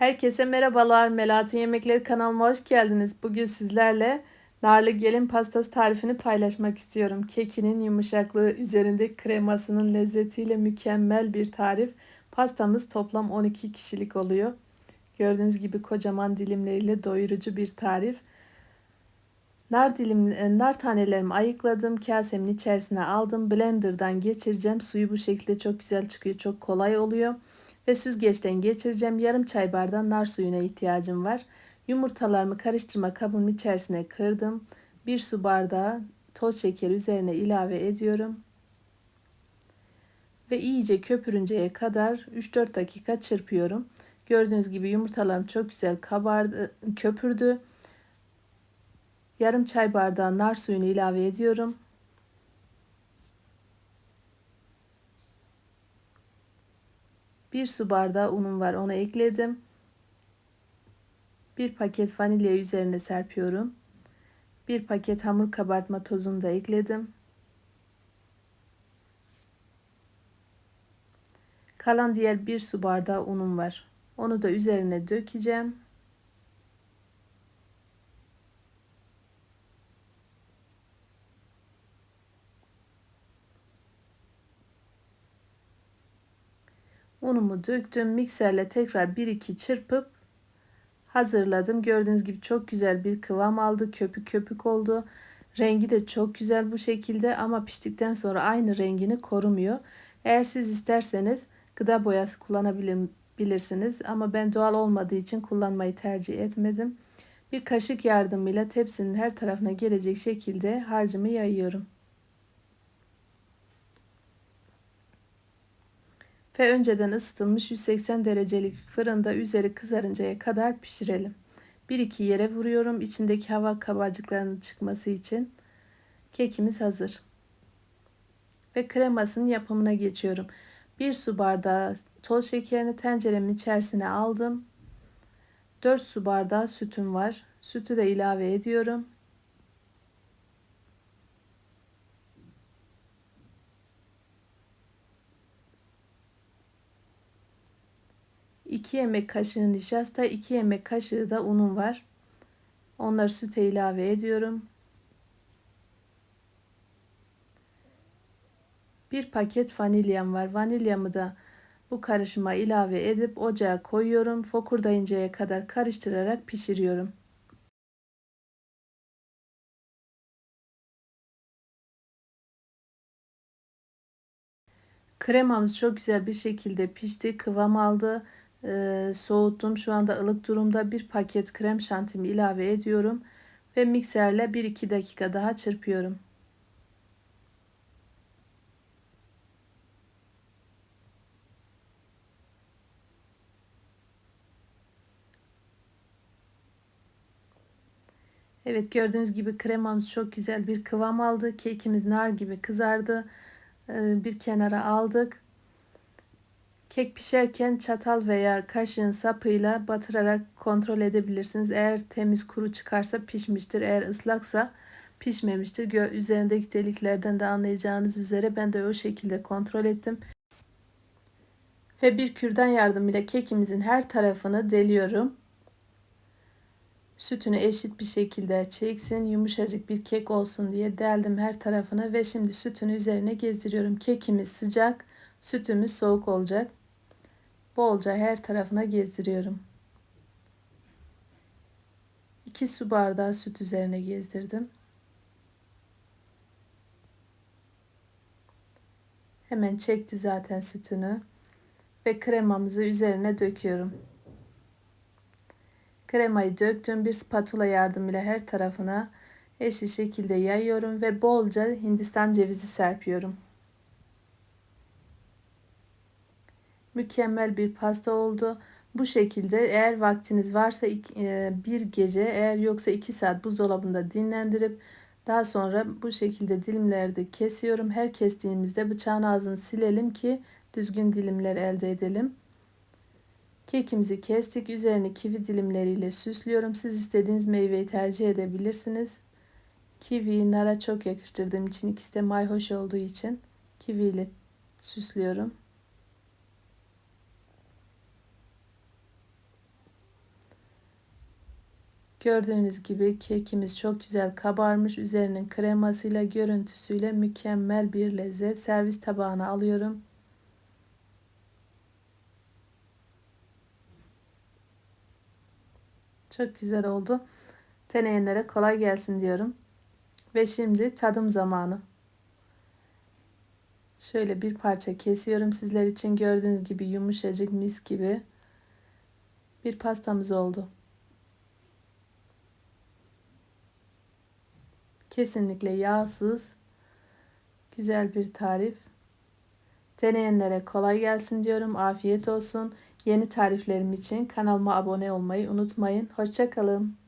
Herkese merhabalar. Melahat'in Yemekleri kanalıma hoş geldiniz. Bugün sizlerle narlı gelin pastası tarifini paylaşmak istiyorum. Kekinin yumuşaklığı, üzerinde kremasının lezzetiyle mükemmel bir tarif. Pastamız toplam 12 kişilik oluyor. Gördüğünüz gibi kocaman dilimleriyle doyurucu bir tarif. Nar dilim nar tanelerimi ayıkladım. Kasemin içerisine aldım. Blender'dan geçireceğim. Suyu bu şekilde çok güzel çıkıyor. Çok kolay oluyor ve süzgeçten geçireceğim. Yarım çay bardağı nar suyuna ihtiyacım var. Yumurtalarımı karıştırma kabımın içerisine kırdım. Bir su bardağı toz şekeri üzerine ilave ediyorum. Ve iyice köpürünceye kadar 3-4 dakika çırpıyorum. Gördüğünüz gibi yumurtalarım çok güzel kabardı, köpürdü. Yarım çay bardağı nar suyunu ilave ediyorum. Bir su bardağı unum var onu ekledim. Bir paket vanilya üzerine serpiyorum. Bir paket hamur kabartma tozunu da ekledim. Kalan diğer bir su bardağı unum var. Onu da üzerine dökeceğim. Unumu döktüm. Mikserle tekrar 1-2 çırpıp hazırladım. Gördüğünüz gibi çok güzel bir kıvam aldı. Köpük köpük oldu. Rengi de çok güzel bu şekilde ama piştikten sonra aynı rengini korumuyor. Eğer siz isterseniz gıda boyası kullanabilirsiniz ama ben doğal olmadığı için kullanmayı tercih etmedim. Bir kaşık yardımıyla tepsinin her tarafına gelecek şekilde harcımı yayıyorum. Ve önceden ısıtılmış 180 derecelik fırında üzeri kızarıncaya kadar pişirelim. 1-2 yere vuruyorum içindeki hava kabarcıklarının çıkması için. Kekimiz hazır. Ve kremasının yapımına geçiyorum. 1 su bardağı toz şekerini tenceremin içerisine aldım. 4 su bardağı sütüm var. Sütü de ilave ediyorum. 2 yemek kaşığı nişasta, 2 yemek kaşığı da unum var. Onları süte ilave ediyorum. Bir paket vanilyam var. Vanilyamı da bu karışıma ilave edip ocağa koyuyorum. Fokurdayıncaya kadar karıştırarak pişiriyorum. Kremamız çok güzel bir şekilde pişti, kıvam aldı e, soğuttum. Şu anda ılık durumda bir paket krem şantimi ilave ediyorum ve mikserle 1-2 dakika daha çırpıyorum. Evet gördüğünüz gibi kremamız çok güzel bir kıvam aldı. Kekimiz nar gibi kızardı. Bir kenara aldık. Kek pişerken çatal veya kaşığın sapıyla batırarak kontrol edebilirsiniz. Eğer temiz kuru çıkarsa pişmiştir. Eğer ıslaksa pişmemiştir. Üzerindeki deliklerden de anlayacağınız üzere ben de o şekilde kontrol ettim. Ve bir kürdan yardımıyla kekimizin her tarafını deliyorum. Sütünü eşit bir şekilde çeksin. Yumuşacık bir kek olsun diye deldim her tarafını ve şimdi sütünü üzerine gezdiriyorum. Kekimiz sıcak, sütümüz soğuk olacak bolca her tarafına gezdiriyorum. 2 su bardağı süt üzerine gezdirdim. Hemen çekti zaten sütünü ve kremamızı üzerine döküyorum. Kremayı döktüm. Bir spatula yardımıyla her tarafına eşit şekilde yayıyorum ve bolca hindistan cevizi serpiyorum. Mükemmel bir pasta oldu. Bu şekilde eğer vaktiniz varsa e, bir gece eğer yoksa iki saat buzdolabında dinlendirip daha sonra bu şekilde dilimlerde kesiyorum. Her kestiğimizde bıçağın ağzını silelim ki düzgün dilimler elde edelim. Kekimizi kestik. Üzerini kivi dilimleriyle süslüyorum. Siz istediğiniz meyveyi tercih edebilirsiniz. Kivi, nara çok yakıştırdığım için ikisi de mayhoş olduğu için kivi ile süslüyorum. Gördüğünüz gibi kekimiz çok güzel kabarmış. Üzerinin kremasıyla görüntüsüyle mükemmel bir lezzet. Servis tabağına alıyorum. Çok güzel oldu. Deneyenlere kolay gelsin diyorum. Ve şimdi tadım zamanı. Şöyle bir parça kesiyorum sizler için. Gördüğünüz gibi yumuşacık mis gibi bir pastamız oldu. Kesinlikle yağsız, güzel bir tarif. Deneyenlere kolay gelsin diyorum. Afiyet olsun. Yeni tariflerim için kanalıma abone olmayı unutmayın. Hoşçakalın.